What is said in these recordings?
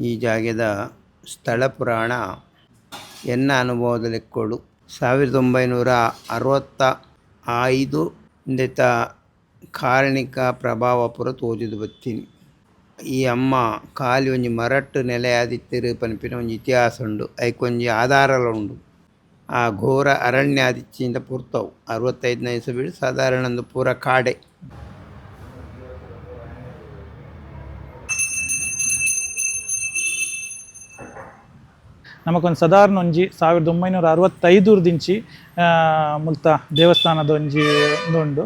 ಈ ಜಾಗದ ಸ್ಥಳ ಪುರಾಣ ಎನ್ನ ಅನುಭವದಲ್ಲಿ ಕೊಡು. ಸಾವಿರದ ಒಂಬೈನೂರ ಅರವತ್ತ ಐದು ಇಂದಿತ ಕಾರಣಿಕ ಪ್ರಭಾವ ಪುರ ತೋಜುದು ಬತ್ತೀನಿ. ಈ ಅಮ್ಮ ಖಾಲಿ ಒಂಜಿ ಮರಟ್ಟು ನೆಲೆಯಾದಿತ್ತಿರು ಪನ್ಪಿನ ಒಂಜಿ ಇತಿಹಾಸ ಉಂಡು. ಐಕೊಂಜಿ ಆಧಾರಲ ಉಂಡು. ಆ ಘೋರ ಅರಣ್ಯ ಆದಿತ್ಯಿಂದ ಪೂರ್ತವು. ಅರವತ್ತೈದನೇ ಇಸಬೀಡು ಸಾಧಾರಣ ಒಂದು ಪೂರ ಕಾಡೆ. ನಮಕೊಂದು ಸಾಧಾರಣ ಒಂಜಿ ಸಾವಿರದ ಒಂಬೈನೂರ ಅರವತ್ತೈದರದಿಂಚಿ ಮುಲ್ತ ದೇವಸ್ಥಾನದ ಒಂಜಿ ಉಂಡು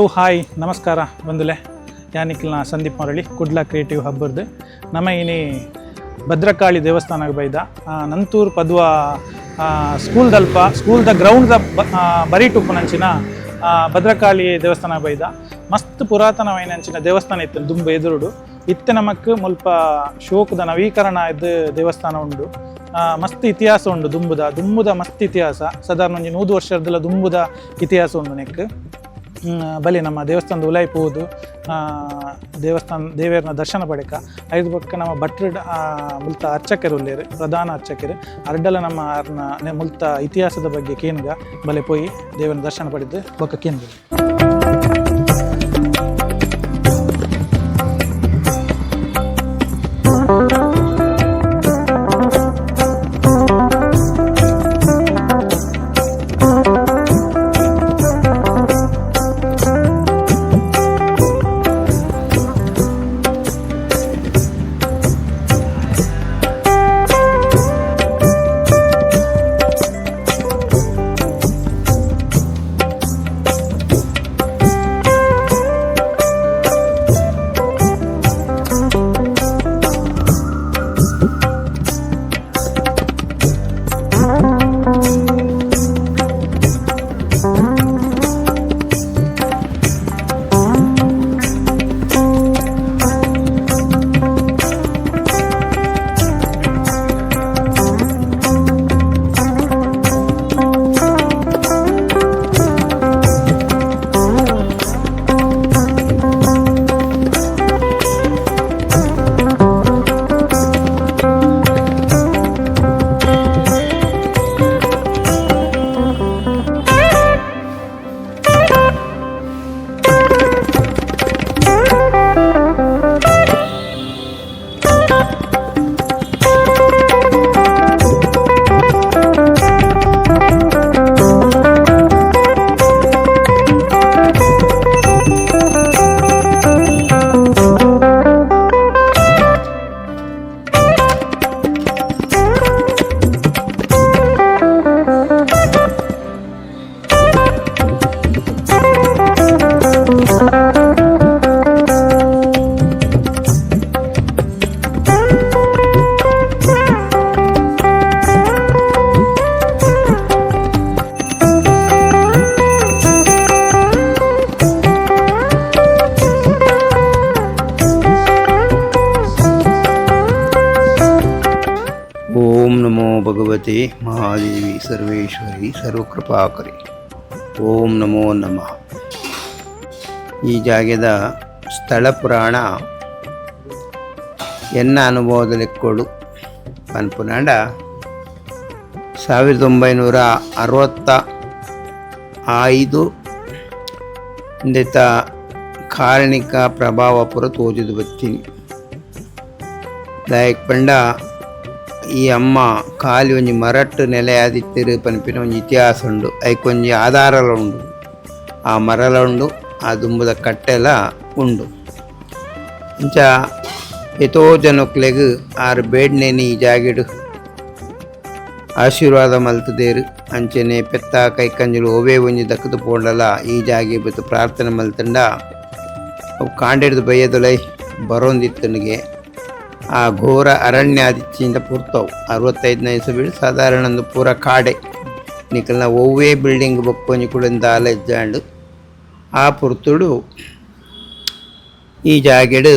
ಹಲೋ ಹಾಯ್ ನಮಸ್ಕಾರ ಬಂದುಲೆ ಯಾನಿಕ್ಲ ಸಂದೀಪ್ ಮರಳಿ ಕುಡ್ಲಾ ಕ್ರಿಯೇಟಿವ್ ಹಬ್ಬರ್ದು ನಮ್ಮ ಇನಿ ಭದ್ರಕಾಳಿ ದೇವಸ್ಥಾನಕ್ಕೆ ಬೈದ. ನಂತೂರ್ ಪದ್ವ ಸ್ಕೂಲ್ ದ ಸ್ಕೂಲ್ದ ಗ್ರೌಂಡ್ದ ಬರೀ ಟುಪ್ಪುನಂಚಿನ ಭದ್ರಕಾಳಿ ದೇವಸ್ಥಾನ ಬೈದ. ಮಸ್ತ್ ಪುರಾತನವೈನಂಚಿನ ದೇವಸ್ಥಾನ ಇತ್ತು, ದುಂಬ ಎದುರುಡು. ಇತ್ತೆ ನಮಕ್ ಮುಲ್ಪ ಶೋಕದ ನವೀಕರಣ ಇದ್ದ ದೇವಸ್ಥಾನ ಉಂಡು. ಮಸ್ತ್ ಇತಿಹಾಸ ಉಂಡು ದುಂಬುದ. ದುಂಬುದ ಮಸ್ತ್ ಇತಿಹಾಸ. ಸಾಧಾರಣ ಒಂಜಿ ನೂರು ವರ್ಷದಲ್ಲ ದುಂಬುದ ಇತಿಹಾಸ ಉಂಡು ನೆಕ್ ಬಲಿ ನಮ್ಮ ದೇವಸ್ಥಾನದ ಉಲಾಯಿ ಪೂದು ದೇವಸ್ಥಾನ, ದೇವಿಯರನ್ನ ದರ್ಶನ ಪಡೆಕ. ಐದು ಪಕ್ಕ ನಮ್ಮ ಭಟ್ರ ಮುಲ್ತ ಅರ್ಚಕರು ಉಳ್ಳೇರು ಪ್ರಧಾನ ಅರ್ಚಕರು. ಅರ್ಡಲ ನಮ್ಮ ಮುಲ್ತ ಇತಿಹಾಸದ ಬಗ್ಗೆ ಕೇನ್ಗ ಬಲೆ ಪೋಯಿ ದೇವರನ್ನ ದರ್ಶನ ಪಡೆದು ಬೊಕ್ಕ ಕೇನ್ಗ ಭಗವತೆ ಮಹಾದೇವಿ ಸರ್ವೇಶ್ವರಿ ಸರ್ವಕೃಪಾಕರಿ. ಓಂ ನಮೋ ನಮಃ. ಈ ಜಾಗದ ಸ್ಥಳ ಪುರಾಣ ಎನ್ನ ಅನುಭವದಲ್ಲಿ ಕೊಡು ಅನ್ಪುನಾಂಡ ಸಾವಿರದ ಒಂಬೈನೂರ ಅರವತ್ತ ಐದು ಇಂದಿತ ಕಾರಣಿಕ ಪ್ರಭಾವ ಪುರ ತೋಜಿದು ಬತ್ತೀನಿ. ದಾಯಕ್ ಪಂಡ ಈ ಅಮ್ಮ ಕಾಲಿ ಒಂಜಿ ಮರಟ್ಟು ನೆಲೆ ಆದಿತ್ತಿರು ಪನ್ಪಿನ ಒಂಜಿ ಇತಿಹಾಸ ಉಂಡು. ಐಕೊಂಜಿ ಆಧಾರಲ ಉಂಡು. ಆ ಮರಲ ಉಂಡು, ಆ ದುಂಬುದ ಕಟ್ಟೆಲ ಉಂಡು. ಇಂಚ ಎತೋ ಜನಕ್ಲೆಗ್ ಆರು ಬೇಡ್ನೇನಿ ಈ ಜಾಗಿಡು. ಆಶೀರ್ವಾದ ಮಲ್ತದೇರು ಅಂಚನೆ ಪೆತ್ತ ಕೈಕಂಜಲು ಓವೇ ಒಂಜಿ ದಕ್ಕದು ಪೋಂಡಲ ಈ ಜಾಗೆ ಬಿತ್ತು ಪ್ರಾರ್ಥನೆ ಮಲ್ತಂಡ. ಅವು ಕಾಂಡಿಡ್ದು ಬಯ್ಯದೊಲೈ ಬರೋಂದಿತ್ತನಿಗೆ. ಆ ಘೋರ ಅರಣ್ಯಾದಿಚ್ಚಿಂದ ಪೂರ್ತವು. ಅರವತ್ತೈದನೇ ಇಸಬೀಳು ಸಾಧಾರಣ ಒಂದು ಪೂರ ಕಾಡೆ. ನಿಕಲ್ನ ಒವ್ವೇ ಬಿಲ್ಡಿಂಗ್ ಬಕ್ಕೊಂಜಿ ಕುಳಿಂದ ಆಲೆಜ್ಜಾಂಡು. ಆ ಪುರ್ತುಡು ಈ ಜಾಗೆಡು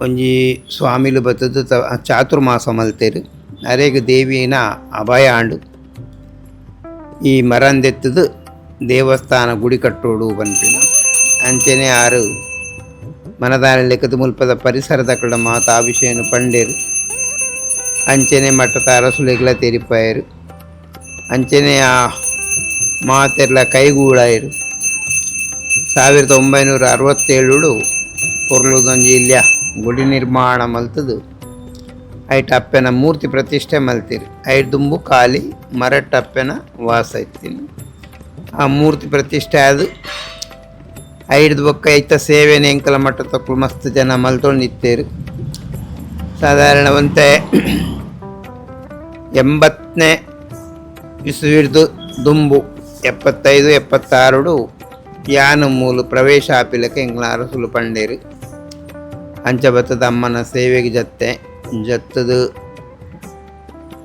ಒಂಜಿ ಸ್ವಾಮಿಲು ಬತ್ತದು ಚಾತುರ್ಮಾಸ ಮಲ್ತೇರು. ಅರೆಗ್ ದೇವಿನ ಅಭಯ ಆಂಡು ಈ ಮರಂದೆತ್ತದು ದೇವಸ್ಥಾನ ಗುಡಿ ಕಟ್ಟೋಡು ಬಂತಿನ. ಅಂಚನೆ ಆರು ಮನದಾನ ಲೆಕ್ಕದ ಮುಲ್ಪದ ಪರಿಸರದ ಕಡ ಮಾತ ಆ ಪಂಡೇರು. ಅಂಚನೆ ಮಟ್ಟದ ಅರಸುಲೆಗ್ಲ ತೆರಿಪಾಯರು. ಅಂಚನೆ ಆ ಮಾತೆರ್ಲ ಕೈಗೂಡಾಯರು ಸಾವಿರದ ಒಂಬೈನೂರ ಅರವತ್ತೇಳು ಪೊರ್ಲುದೊಂಜಿ ಇಲ್ಯ ಗುಡಿ ನಿರ್ಮಾಣ ಮಲ್ತದು. ಐಟ್ ಅಪ್ಪೆನ ಮೂರ್ತಿ ಪ್ರತಿಷ್ಠೆ ಮಲ್ತೀರಿ. ಐಟ್ ದುಂಬು ಖಾಲಿ ಮರಟ್ಟಪ್ಪೆನ ವಾಸ ಇತ್ತೀನಿ. ಆ ಮೂರ್ತಿ ಪ್ರತಿಷ್ಠೆ ಅದು ಐಡ್ದು ಬೊಕ್ಕ ಐತ ಸೇವೆನೆ ಎಂಕಲ ಮಟ್ಟ ತಕ್ಕಳು ಮಸ್ತ್ ಜನ ಮಲ್ತೊಂಡು ನಿತ್ತೇರು ಸಾಧಾರಣ ಒಂತೆ ಎಂಬತ್ತನೇ ಇಸುವಿಡ್ದು ದುಂಬು, ಎಪ್ಪತ್ತೈದು ಎಪ್ಪತ್ತಾರು ಯಾನು ಮೂಲು ಪ್ರವೇಶ ಆಪಿಲಕ್ಕೆ ಎಂಗ್ಲ ಅರಸುಲು ಪಂಡೇರು ಅಂಚ ಬತ್ತದ ಅಮ್ಮನ ಸೇವೆಗೆ ಜತ್ತೆ, ಜತ್ತದು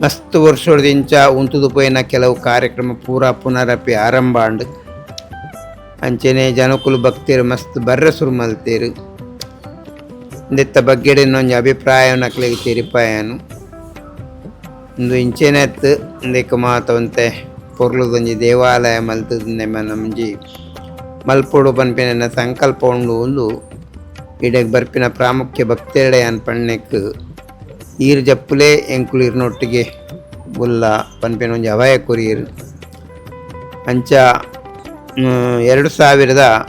ಮಸ್ತ್ ವರ್ಷದಿಂಚ ಉಂತುದು ಪೋಯಿನ ಕೆಲವು ಕಾರ್ಯಕ್ರಮ ಪೂರ ಪುನರಪಿ ಆರಂಭ ಅಂಚನೆ ಜನಕುಲು ಬಗ್ತೀರು ಮಸ್ತ್ ಬರ್ರಸುರು ಮಲ್ತೀರು. ಇಂದಿತ್ತ ಬಗ್ಗೆಡೆ ಇನ್ನೊಂದು ಅಭಿಪ್ರಾಯ ನಕ್ಲಿಗೆ ತಿರಿಪಾಯನು. ಇಂದು ಇಂಚೆನೆತ್ತು ಇಂದಕ್ಕೆ ಮಾತವಂತೆ ಪೊರ್ಲುದೊಂಜಿ ದೇವಾಲಯ ಮಲ್ತದ ನಮ್ಜಿ ಮಲ್ಪೊಡು ಪನ್ಪಿನ ಸಂಕಲ್ಪ ಉಂಡು ಒಂದು ಇಡಕ್ಕೆ ಬರ್ಪಿನ ಪ್ರಾಮುಖ್ಯ ಭಕ್ತೆಡೆ ಅನ್ಪಣ್ಣಕ್ಕೆ ಈರು ಜಪ್ಪುಲೆ ಎಂಕುಲು ಇರ್ನೊಟ್ಟಿಗೆ ಬುಲ್ಲ ಪನ್ಪಿನ ಒಂಜಿ ಅವಯ ಕುರಿಯರು ಅಂಚ ಎರಡು ಸಾವಿರದ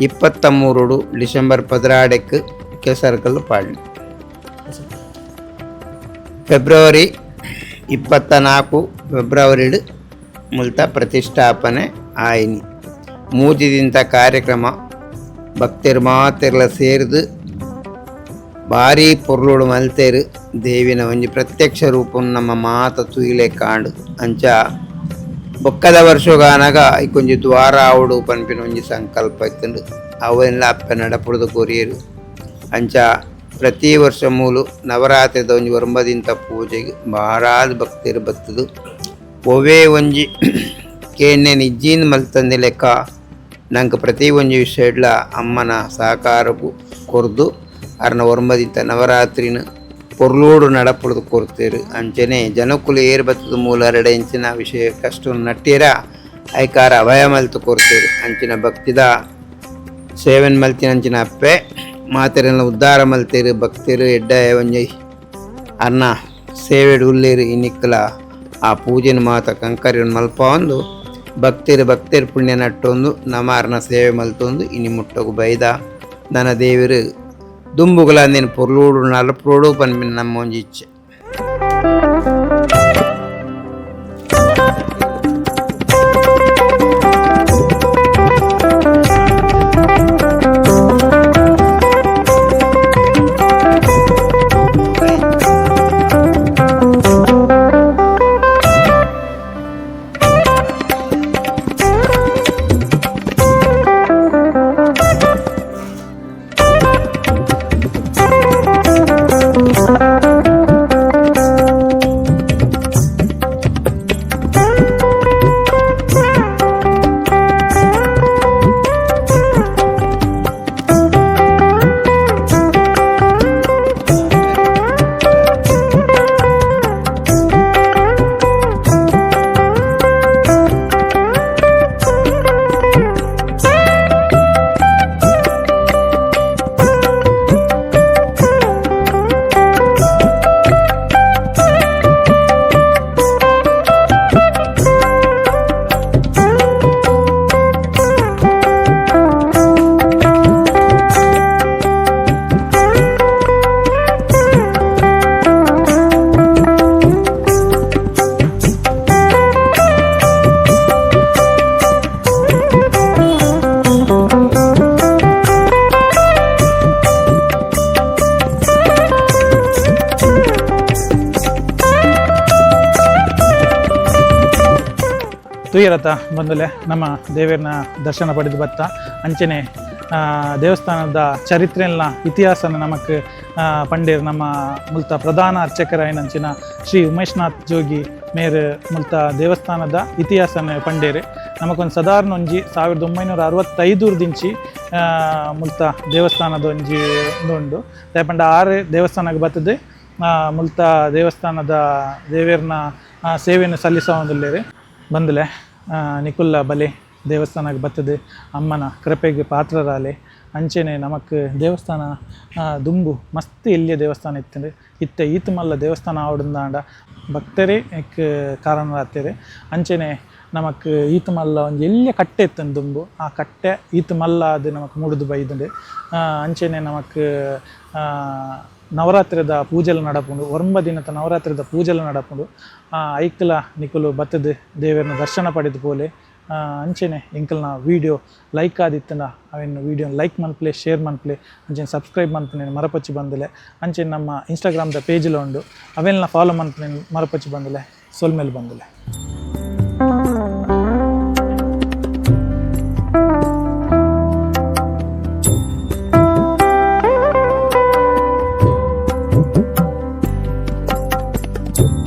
ಇಪ್ಪತ್ತ ಮೂರು ಡಿಸೆಂಬರ್ ಪದಿನಾಡಕ್ಕೆ ಕೆಸರ್ಕಲ್ಲು ಪಾಡ್ಲಿ ಫೆಬ್ರವರಿ ಇಪ್ಪತ್ತ ನಾಲ್ಕು ಫೆಬ್ರವರಿ ಮುಲ್ತ ಪ್ರತಿಷ್ಠಾಪನೆ ಆಯಿನಿ. ಮೂಜಿದಿಂತ ಕಾರ್ಯಕ್ರಮ ಭಕ್ತರು ಮಾತೆರ್ಲ ಸೇರಿದು ಭಾರಿ ಪೊರ್ಲುಡು ಮಲ್ತೇರು ದೇವಿನ ಒಂಜಿ ಪ್ರತ್ಯಕ್ಷ ರೂಪವನ್ನು ನಮ್ಮ ಮಾತ ತುಯಿಲೆ ಕಾಂಡು ಅಂಚ ಬೊಕ್ಕದ ವರ್ಷಗಾನಾಗ ಐಕೊಂಜಿ ದ್ವಾರ ಆವಡು ಪನ್ಪಿನ ಒಂಜಿ ಸಂಕಲ್ಪ ಇತ್ತಂಡು ಅವೆಲ್ಲ ಅಪ್ಪ ನಡಪುಡ್ದು ಕೊರಿಯರು ಅಂಚ ಪ್ರತಿ ವರ್ಷ ಮೂಲು ನವರಾತ್ರಿದ ಒಂಜಿ ವರ್ಮದಿಂತ ಪೂಜೆಗೆ ಬಹಳ ಭಕ್ತರು ಬತ್ತದು ಒವೇ ಒಂಜಿ ಕೇಣೆ ನಿಜ್ಜಿನ ಮಲ್ತಂದೆ ಲೆಕ್ಕ ನಂಗೆ ಪ್ರತಿ ಒಂಜಿ ವಿಷಯಡ್ಲ ಅಮ್ಮನ ಸಹಕಾರವು ಕೊರ್ದು ಅರ್ನ ವರ್ಮದಿಂತ ನವರಾತ್ರಿನ ಅಂಚನೆ ಜನಕುಲ ಏರ್ ಬತ್ತದ ಮೂಲ ಎರಡ ಇಂಚಿನ ವಿಷಯ ಕಷ್ಟ ನಟ್ಟಿರ ಐಕಾರ ಅಭಯ ಮಲ್ತು ಕೊರ್ತೇರು ಅಂಚಿನ ಭಕ್ತಿದ ಸೇವೆನ್ ಮಲ್ತಿನ ಅಂಚಿನ ಅಪ್ಪೆ, ಮಾತೆರೆಲ್ಲ ಉದ್ಧಾರ ಮಲ್ತೇರು, ಭಕ್ತರು ಎಡ್ಡ ಒಂಜಿ ಅರ್ನ ಸೇವೆಡ್ ಉಲ್ಲೇರು ಇನ್ನಿಕ್ಕಲ ಆ ಪೂಜೆನ ಮಾತ ಕಂಕರಿಯನ್ನು ಮಲ್ಪ ಒಂದು ಭಕ್ತಿರು ಭಕ್ತಿರು ಪುಣ್ಯ ನಟ್ಟೊಂದು ನಮ ಅರ್ನ ಸೇವೆ ಮಲ್ತೊಂದು, ಇನಿ ಮುಟ್ಟಗು ಬೈದ ನನ್ನ ದೇವರು ದುಂಬುಗಳ ಅಂದಿನ ಪೊರ್ಲೂಡು ನಲಪೋಡು ಪನ್ಪಿನ ನಮ್ಮ ಇಚ್ಛೆ ಬಂದಲೆ ನಮ್ಮ ದೇವರನ್ನ ದರ್ಶನ ಪಡೆದು ಬತ್ತ ಅಂಚನೆ ದೇವಸ್ಥಾನದ ಚರಿತ್ರೆಯನ್ನ, ಇತಿಹಾಸನ ನಮಕ್ ಪಂಡೇರ್ ನಮ್ಮ ಮುಲ್ತ ಪ್ರಧಾನ ಅರ್ಚಕರಾಯನಂಚಿನ ಶ್ರೀ ಉಮೇಶ್ನಾಥ್ ಜೋಗಿ ಮೇರ್ ಮುಲ್ತ ದೇವಸ್ಥಾನದ ಇತಿಹಾಸನ ಪಂಡೇರು. ನಮಕೊಂದು ಸಾಧಾರಣ ಒಂಜಿ ಸಾವಿರದ ಒಂಬೈನೂರ ಅರವತ್ತೈದರದಿಂಚಿ ಮುಲ್ತ ದೇವಸ್ಥಾನದ ಒಂಜಿ ಉಂಡು. ದಯಪಂಡ ಆರು ದೇವಸ್ಥಾನಕ್ಕೆ ಬರ್ತದೆ. ಮುಲ್ತ ದೇವಸ್ಥಾನದ ದೇವೇರ್ನ ಸೇವೆಯನ್ನು ಸಲ್ಲಿಸೋದಿಲ್ಲೇರಿ. ಬಂದಲೆ. ನಿಕುಲ್ಲ ಬಲೆ ದೇವಸ್ಥಾನಕ್ಕೆ ಬರ್ತದೆ ಅಮ್ಮನ ಕೃಪೆಗೆ ಪಾತ್ರರಾಲೆ ಅಂಚೆನೆ ನಮಕ್ ದೇವಸ್ಥಾನ ದುಂಬು ಮಸ್ತ್ ಎಲ್ಲಿಯ ದೇವಸ್ಥಾನ ಇತ್ತಂದ್ರೆ, ಇತ್ತ ಈತ ಮಲ್ಲ ದೇವಸ್ಥಾನ ಆವಡಂದಾಂಡ ಭಕ್ತರೇ ಕಾರಣರಾಗ್ತಾರೆ ಅಂಚೆನೆ ನಮಕ್ ಈತ ಮಲ್ಲ ಒಂದು ಎಲ್ಲಿಯ ಕಟ್ಟೆ ಇತ್ತಂದು ದುಂಬು, ಆ ಕಟ್ಟೆ ಈತ ಮಲ್ಲ ಅದು ನಮಕ್ ಮೂಡುದು ಬೈದಂಡೆ ಅಂಚೆನೆ ನಮಕ್ ನವರಾತ್ರಿದ ಪೂಜೆಲು ನಡಪುಂಡು ಒಂಬ ದಿನದ ನವರಾತ್ರಿದ ಪೂಜೆಲು ನಡಪುಂಡು ಆ, ಐಕ್ಲ ನಿಕುಲು ಬತ್ತದ ದೇವರನ್ನ ದರ್ಶನ ಪಡೆದು ಪೋಲೆ ಅಂಚೆನೆ ಇಂಕಲ್ನ ವೀಡಿಯೋ ಲೈಕ್ ಆದಿತ್ತನ ಅವೇನು ವೀಡಿಯೋ ಲೈಕ್ ಮನ್ಪ್ಲೆ ಶೇರ್ ಮನ್ಪ್ಲೆ ಅಂಚೆನ ಸಬ್ಸ್ಕ್ರೈಬ್ ಮನ್ಪನೆ ಮರಪಚ್ಚಿ ಬಂದಲೆ ಅಂಚೆನ ನಮ್ಮ ಇನ್ಸ್ಟಾಗ್ರಾಮ್ದ ಪೇಜ್ಲ ಉಂಡು ಅವೆಲ್ಲ ಫಾಲೋ ಮನ್ಪನೆ ಮರಪಚ್ಚಿ ಬಂದಲೆ. ಸೊಲ್ಮೇಲೆ ಬಂದಲೆ